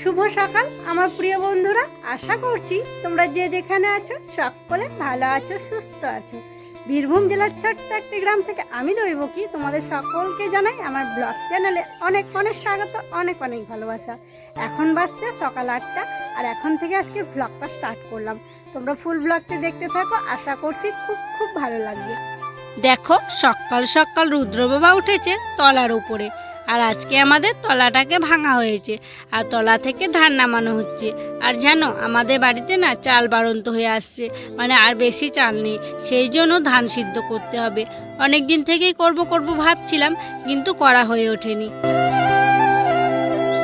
শুভ সকাল, আমার প্রিয় বন্ধুরা। আশা করছি তোমরা যে যেখানে আছো, সকলে ভালো আছো, সুস্থ আছো। বীরভূম জেলার ছোট্ট একটি গ্রাম থেকে আমি দৈবকী। তোমাদের সকলকে জানাই আমার ব্লগ চ্যানেলে অনেক অনেক স্বাগত, অনেক অনেক ভালোবাসা। এখন বাজছে সকাল আটটা, আর এখন থেকে আজকে ব্লগটা স্টার্ট করলাম। তোমরা ফুল ব্লগটি দেখতে থাকো, আশা করছি খুব খুব ভালো লাগবে। দেখো, সকাল সকাল রুদ্র বাবা উঠেছে তলার উপরে। আর আজকে আমাদের তলাটাকে ভাঙা হয়েছে আর তলা থেকে ধান নামানো হচ্ছে। আর জানো, আমাদের বাড়িতে না চাল বাড়ন্ত হয়ে আসছে মানে আর বেশি চাল নেই, সেই জন্য ধান সিদ্ধ করতে হবে। অনেক দিন থেকেই করব করব ভাবছিলাম, কিন্তু করা হয়ে ওঠেনি।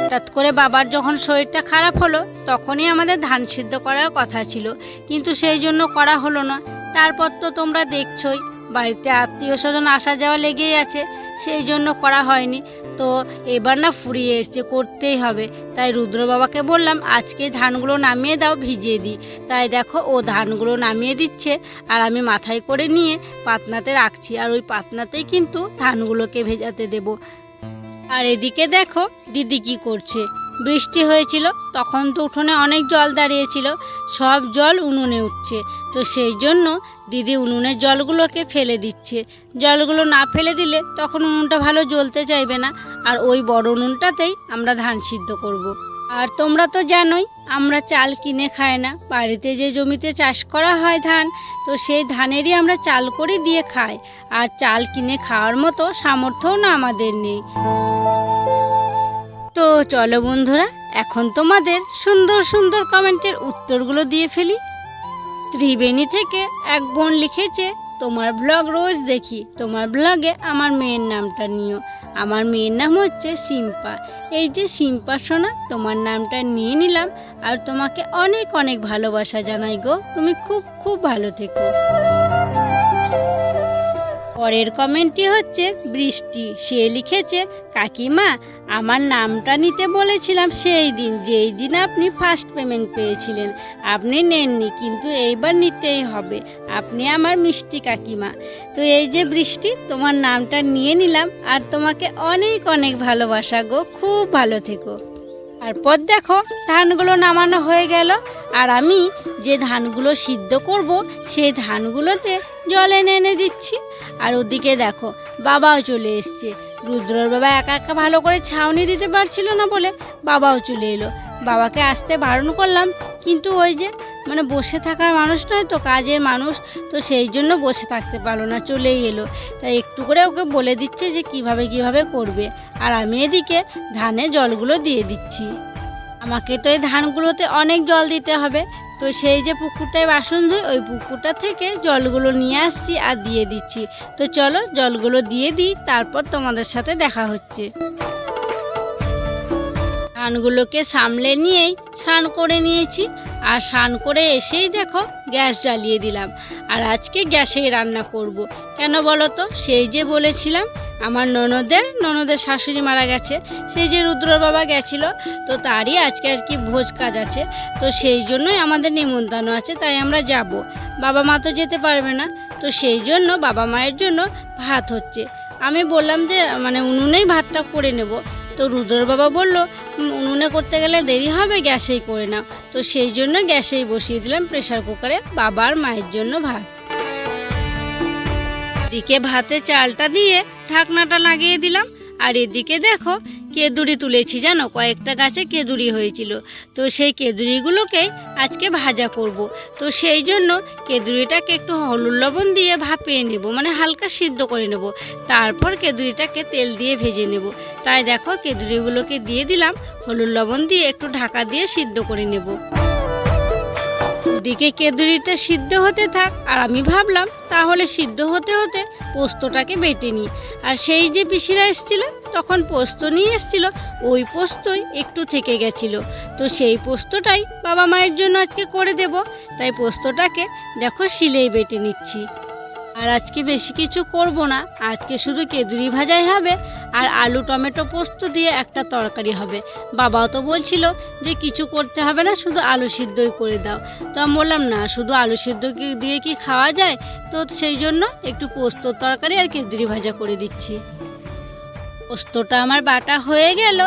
হঠাৎ করে বাবার যখন শরীরটা খারাপ হলো, তখনই আমাদের ধান সিদ্ধ করার কথা ছিল, কিন্তু সেই জন্য করা হলো না। তারপর তো তোমরা দেখছই, বাড়িতে আত্মীয় স্বজন আসা যাওয়া লেগেই আছে, সেই জন্য করা হয়নি। তো এবার না ফুরিয়ে এসছে, করতেই হবে। তাই রুদ্র বাবাকে বললাম, আজকে ধানগুলো নামিয়ে দাও, ভিজিয়ে দিই। তাই দেখো, ও ধানগুলো নামিয়ে দিচ্ছে, আর আমি মাথায় করে নিয়ে পাতনাতে রাখছি। আর ওই পাতনাতেই কিন্তু ধানগুলোকে ভেজাতে দেব। আর এদিকে দেখো, দিদি কি করছে। বৃষ্টি হয়েছিল, তখন তো উঠোনে অনেক জল দাঁড়িয়েছিল, সব জল উনুনে উঠছে। তো সেই জন্য দিদি উনুনের জলগুলোকে ফেলে দিচ্ছে। জলগুলো না ফেলে দিলে তখন উনুনটা ভালো জ্বলতে চাইবে না, আর ওই বড় উনুনটাতেই আমরা ধান সিদ্ধ করব। আর তোমরা তো জানোই, আমরা চাল কিনে খাই না। বাড়িতে যে জমিতে চাষ করা হয় ধান, তো সেই ধানেরই আমরা চাল করে দিয়ে খাই। আর চাল কিনে খাওয়ার মতো সামর্থ্যও না আমাদের নেই। তো চলো বন্ধুরা, এখন তোমাদের সুন্দর সুন্দর কমেন্টের উত্তরগুলো দিয়ে ফেলি। ত্রিবেণী থেকে এক বোন লিখেছে, তোমার ব্লগ রোজ দেখি। তোমার ব্লগে আমার মেয়ের নামটা নিও। আমার মেয়ের নাম হচ্ছে সিম্পা। এই যে সিম্পা সোনা, তোমার নামটা নিয়ে নিলাম আর তোমাকে অনেক অনেক ভালোবাসা জানাই গো। তুমি খুব খুব ভালো থেকো। পরের কমেন্টটি হচ্ছে, বৃষ্টি, সে লিখেছে, কাকিমা, আমার নামটা নিতে বলেছিলাম সেই দিন, যেই দিন আপনি ফার্স্ট পেমেন্ট পেয়েছিলেন। আপনি নেননি, কিন্তু এইবার নিতেই হবে। আপনি আমার মিষ্টি কাকিমা। তো এই যে বৃষ্টি, তোমার নামটা নিয়ে নিলাম, আর তোমাকে অনেক অনেক ভালোবাসা গো। খুব ভালো থেকো। তারপর দেখো, ধানগুলো নামানো হয়ে গেল। আর আমি যে ধানগুলো সিদ্ধ করব সেই ধানগুলোতে জল এনে এনে দিচ্ছি। আর ওদিকে দেখো, বাবাও চলে এসছে। রুদ্রর বাবা একা একা ভালো করে ছাউনি দিতে পারছিল না বলে বাবাও চলে এলো। বাবাকে আসতে বারণ করলাম, কিন্তু ওই যে মানে বসে থাকার মানুষ নয় তো, কাজের মানুষ, তো সেই জন্য বসে থাকতে পারল না, চলেই এলো। তাই একটু করে ওকে বলে দিচ্ছে যে কীভাবে কীভাবে করবে। আর আমি এদিকে ধানে জলগুলো দিয়ে দিচ্ছি। আমাকে তো এই ধানগুলোতে অনেক জল দিতে হবে। তো সেই যে পুকুরটায় বাসন ধুই, ওই পুকুরটা থেকে জলগুলো নিয়ে আসছি আর দিয়ে দিচ্ছি। তো চলো জলগুলো দিয়ে দিই, তারপর তোমাদের সাথে দেখা হচ্ছে। ধানগুলোকে সামলে নিয়েই স্নান করে নিয়েছি। আর স্নান করে এসেই দেখো গ্যাস জ্বালিয়ে দিলাম। আর আজকে গ্যাসেই রান্না করব। কেন বলো তো? সেই যে বলেছিলাম আমার ননদের ননদের শাশুড়ি মারা গেছে। সেই যে রুদ্র বাবা গেছিল তো তারই আজকে আর কি ভোজ কাজ আছে। তো সেই জন্যই আমাদের নিমন্ত্রণ আছে তাই আমরা যাব। বাবা মা তো যেতে পারবে না তো সেই জন্য বাবা মায়ের জন্য ভাত হচ্ছে। আমি বললাম যে মানে উনুনেই ভাতটা করে নেব। তো রুদ্র বাবা বলল "উম, উনুনে করতে গেলে দেরি হবে, গ্যাসেই করে নাও। তো সেই জন্য গ্যাসেই বসিয়ে দিলাম প্রেশার কুকারে বাবার মায়ের জন্য ভাত। দিকে ভাতে চালটা দিয়ে ঢাকনাটা লাগিয়ে দিলাম। আর এদিকে দেখো কেদুরি তুলেছি, জানো? কয়েকটা গাছে কেঁদুরি হয়েছিল। তো সেই কেদুরিগুলোকেই আজকে ভাজা করব। তো সেই জন্য কেঁদুরিটাকে একটু হলুদ লবণ দিয়ে ভাপিয়ে নেব মানে হালকা সিদ্ধ করে নেব। তারপর কেঁদুরিটাকে তেল দিয়ে ভেজে নেব। তাই দেখো, কেঁদুরিগুলোকে দিয়ে দিলাম। হলুদ লবণ দিয়ে একটু ঢাকা দিয়ে সিদ্ধ করে নেব। ওদিকে কেঁদুরিটা সিদ্ধ হতে থাক। আর আমি ভাবলাম, তাহলে সিদ্ধ হতে হতে পোস্তটাকে বেটে নিই। আর সেই যে পিসিরা এসছিল, তখন পোস্ত নিয়ে এসছিল, ওই পোস্তই একটু থেকে গেছিল। তো সেই পোস্তটাই বাবা মায়ের জন্য আজকে করে দেব। তাই পোস্তটাকে দেখো শিলেই বেটে নিচ্ছি। আর আজকে বেশি কিছু করব না, আজকে শুধু কেঁদুরি ভাজাই হবে আর আলু টমেটো পোস্ত দিয়ে একটা তরকারি হবে। বাবাও তো বলছিল যে কিছু করতে হবে না, শুধু আলু সিদ্ধই করে দাও। তো আমি বললাম, না, শুধু আলু সিদ্ধ দিয়ে কি খাওয়া যায়? তো সেই জন্য একটু পোস্ত তরকারি আর কেদুরি ভাজা করে দিচ্ছি। পোস্তটা আমার বাটা হয়ে গেল।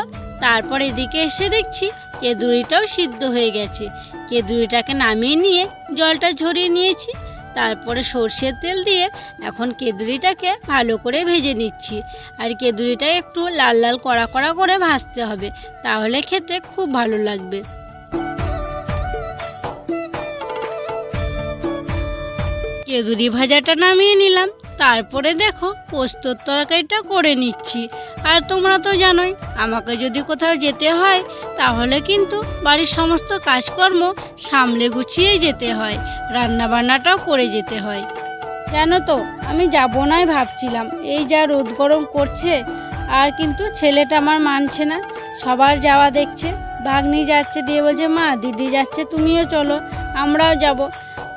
তারপর এদিকে এসে দেখছি কেদুরিটাও সিদ্ধ হয়ে গেছে। কেদুরিটাকে নামিয়ে নিয়ে জলটা ঝরিয়ে নিয়েছি। তারপরে সর্ষের তেল দিয়ে এখন কেঁদুরিটাকে ভালো করে ভেজে নিচ্ছি। আর কেঁদুরিটা একটু লাল লাল কড়া কড়া করে ভাজতে হবে, তাহলে খেতে খুব ভালো লাগবে। কেঁদুরি ভাজাটা নামিয়ে নিলাম। তারপরে দেখো পোস্তর তরকারিটা করে নিচ্ছি। আর তোমরা তো জানোই, আমাকে যদি কোথাও যেতে হয়, তাহলে কিন্তু বাড়ির সমস্ত কাজকর্ম সামলে গুছিয়েই যেতে হয় রান্না বান্নাটাও করে যেতে হয়। জানো তো, আমি যাব নাই ভাবছিলাম, এই যা রোদ গরম করছে, আর কিন্তু ছেলেটা আমার মানছে না, সবার যাওয়া দেখছে, ভাগ্নি যাচ্ছে দিয়ে বলছে মা, দিদি যাচ্ছে, তুমিও চলো, আমরাও যাব।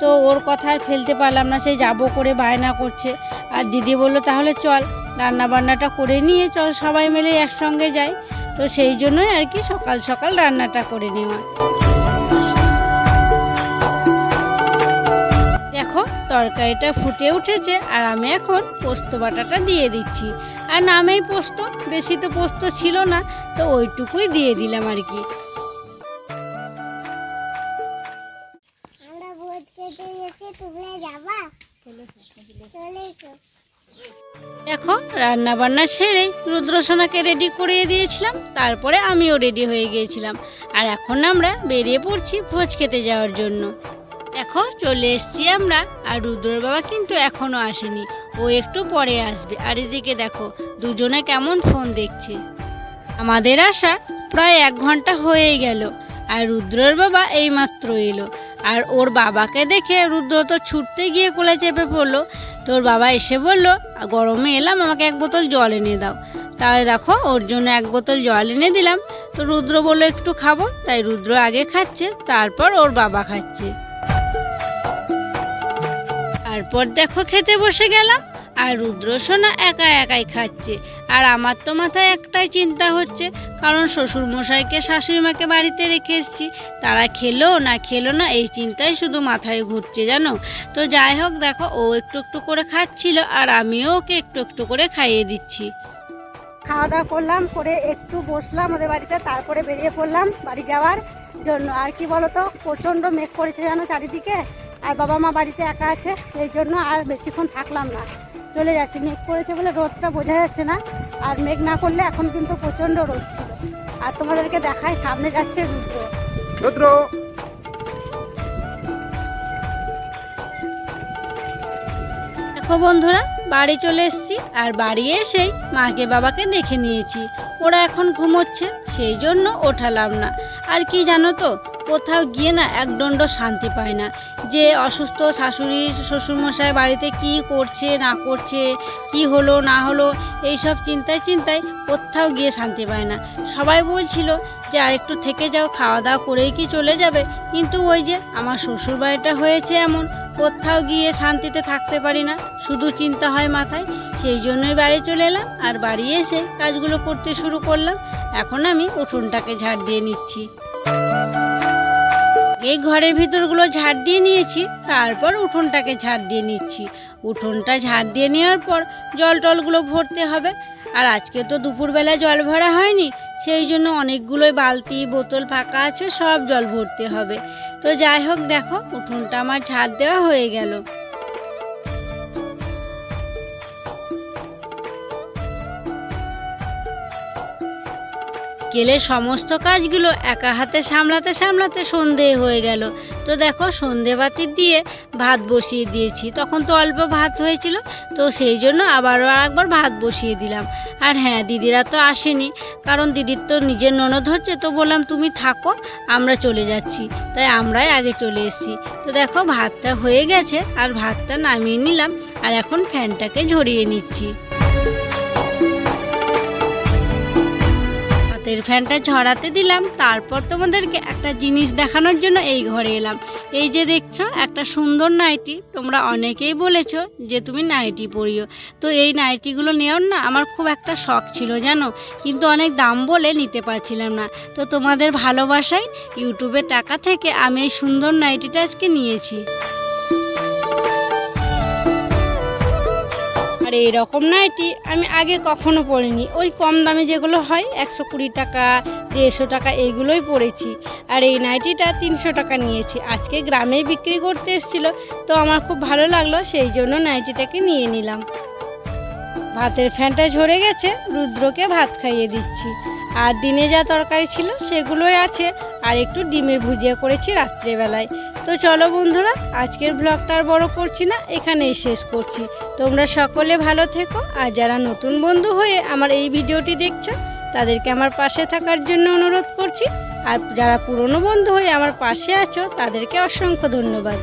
তো ওর কথা ফেলতে পারলাম না সেই যাব করে বায়না করছে, আর দিদি বলল, তাহলে চল রান্না বান্নাটা করে নিয়ে চল, সবাই মিলে একসঙ্গে যাই। তো সেই জন্যই আর কি সকাল সকাল রান্নাটা করে নেওয়া। দেখো, তরকারিটা ফুটে উঠেছে আর আমি এখন পোস্ত বাটাটা দিয়ে দিচ্ছি। আর নামেই পোস্ত, বেশি তো পোস্ত ছিল না, তো ওইটুকুই দিয়ে দিলাম আর কি। যাবা? দেখো রান্না বান্না সেরে রুদ্রসোনাকে রেডি করিয়ে দিয়েছিলাম, তারপরে আমিও রেডি হয়ে গিয়েছিলাম। আর এখন আমরা বেরিয়ে পড়ছি ভোজ খেতে যাওয়ার জন্য। দেখো চলে এসছি আমরা, আর রুদ্রর বাবা কিন্তু এখনও আসেনি। ও একটু পরে আসবে। আর এদিকে দেখো, দুজনে কেমন ফোন দেখছে। আমাদের আসা প্রায় এক ঘণ্টা হয়েই গেল, আর রুদ্রর বাবা এইমাত্র এলো। আর ওর বাবাকে দেখে রুদ্র তো ছুটতে গিয়ে কোলে চেপে পড়ল তোর বাবা এসে বলল গরমে এলাম, আমাকে এক বোতল জল এনে দাও। তাহলে দেখো, ওর জন্য এক বোতল জল এনে দিলাম। তো রুদ্র বলল, একটু খাব। তাই রুদ্র আগে খাচ্ছে, তারপর ওর বাবা খাচ্ছে। তারপর দেখো, খেতে বসে গেলাম। আর রুদ্র সোনা একা একাই খাচ্ছে। আর আমার তো মাথায় একটাই চিন্তা হচ্ছে, কারণ শ্বশুর মশাইকে শাশুড়ি মাকে বাড়িতে রেখে এসেছি। তারা খেলো না খেলো না, এই চিন্তাই শুধু মাথায় ঘুরছে, জানো? তো যাই হোক, দেখো, ও একটু একটু করে খাচ্ছিল আর আমিও ওকে একটু একটু করে খাইয়ে দিচ্ছি। খাওয়া দাওয়া করলাম, করে একটু বসলাম ওদের বাড়িতে, তারপরে বেরিয়ে পড়লাম বাড়ি যাওয়ার জন্য। আর কি বলতো, প্রচণ্ড মেঘ করেছে জানো চারিদিকে, আর বাবা মা বাড়িতে একা আছে, সেই জন্য আর বেশিক্ষণ থাকলাম না। চলে যাচ্ছে। মেঘ করেছে বলে রোদটা বোঝা যাচ্ছে না। আর মেঘ না করলে এখন কিন্তু প্রচণ্ড রোদ ছিল। আর তোমাদেরকে দেখায় সামনে যাচ্ছে রুদ্র। রুদ্র! দেখো বন্ধুরা বাড়ি চলে এসেছি। আর বাড়ি এসেই মাকে বাবাকে দেখে নিয়েছি। ওরা এখন ঘুমোচ্ছে সেই জন্য ওঠালাম না। আর কি জানো তো কোথাও গিয়ে না একদণ্ড শান্তি পায় না। যে অসুস্থ শাশুড়ি, শ্বশুরমশাই বাড়িতে কি করছে, না করছে, কি হলো, না হলো এই সব চিন্তায় চিন্তায় কোথাও গিয়ে শান্তি পায় না। সবাই বলছিল যে, আর একটু থেকে যাও, খাওয়া দাওয়া করেই কি চলে যাবে? কিন্তু ওই যে আমার শ্বশুর বাড়িটা হয়েছে এমন, কোথাও গিয়ে শান্তিতে থাকতে পারি না। শুধু চিন্তা হয় মাথায়, সেই জন্যই বাড়ি চলে এলাম আর বাড়ি এসে কাজগুলো করতে শুরু করলাম। এখন আমি উঠোনটাকে ঝাড় দিয়ে নিচ্ছি। এই ঘরের ভিতরগুলো ঝাড় দিয়ে নিয়েছি, তারপর উঠোনটাকে ঝাড় দিয়ে নিচ্ছি। উঠোনটা ঝাড় দিয়ে নেওয়ার পর জল টলগুলো ভরতে হবে। আর আজকে তো দুপুরবেলা জল ভরা হয়নি, সেই জন্য অনেকগুলোই বালতি, বোতল ফাঁকা আছে, সব জল ভরতে হবে। তো যাই হোক দেখো, উঠোনটা আমার ঝাড় দেওয়া হয়ে গেল। গেলে সমস্ত কাজগুলো একা হাতে সামলাতে সামলাতে সন্ধে হয়ে গেল। তো দেখো, সন্ধে বাতি দিয়ে ভাত বসিয়ে দিয়েছি। তখন তো অল্প ভাত হয়েছিল, তো সেই জন্য আবারও একবার ভাত বসিয়ে দিলাম। আর হ্যাঁ দিদিরা তো আসেনি, কারণ দিদির তো নিজের ননদ হচ্ছে, তো বললাম, তুমি থাকো, আমরা চলে যাচ্ছি। তাই আমরাই আগে চলে এসেছি। তো দেখো, ভাতটা হয়ে গেছে, আর ভাতটা নামিয়ে নিলাম, আর এখন ফ্যানটাকে ঝরিয়ে নিচ্ছি। হাতের ফ্যানটা ঝরাতে দিলাম, তারপর তোমাদেরকে একটা জিনিস দেখানোর জন্য এই ঘরে এলাম। এই যে দেখছ, একটা সুন্দর নাইটি, তোমরা অনেকেই বলেছ যে তুমি নাইটি পরিও। তো এই নাইটিগুলো নেওয়ার না আমার খুব একটা শখ ছিল, জানো? কিন্তু অনেক দাম বলে নিতে পারছিলাম না। তো তোমাদের ভালোবাসায় ইউটিউবের টাকা থেকে আমি এই সুন্দর নাইটিটা আজকে নিয়েছি। আর এরকম নাইটি আমি আগে কখনো পরিনি ওই কম দামে যেগুলো হয়, একশো কুড়ি টাকা, দেড়শো টাকা, এইগুলোই পরেছি আর এই নাইটিটা তিনশো টাকা নিয়েছি। আজকে গ্রামেই বিক্রি করতে এসেছিল, তো আমার খুব ভালো লাগল, সেই জন্য নাইটিটাকে নিয়ে নিলাম। ভাতের ফ্যানটা ঝরে গেছে, রুদ্রকে ভাত খাইয়ে দিচ্ছি। আর দিনে যা তরকারি ছিল, সেগুলোই আছে। আর একটু ডিমের ভুজিয়া করেছি রাত্রেবেলায়। তো চলো বন্ধুরা, আজকের ব্লগটা আর বড় করছি না, এখানেই শেষ করছি। তোমরা সকলে ভালো থেকো, আর যারা নতুন বন্ধু হয়ে আমার এই ভিডিওটি দেখছ, তাদেরকে আমার পাশে থাকার জন্য অনুরোধ করছি। আর যারা পুরনো বন্ধু হয়ে আমার পাশে আছো, তাদেরকে অসংখ্য ধন্যবাদ।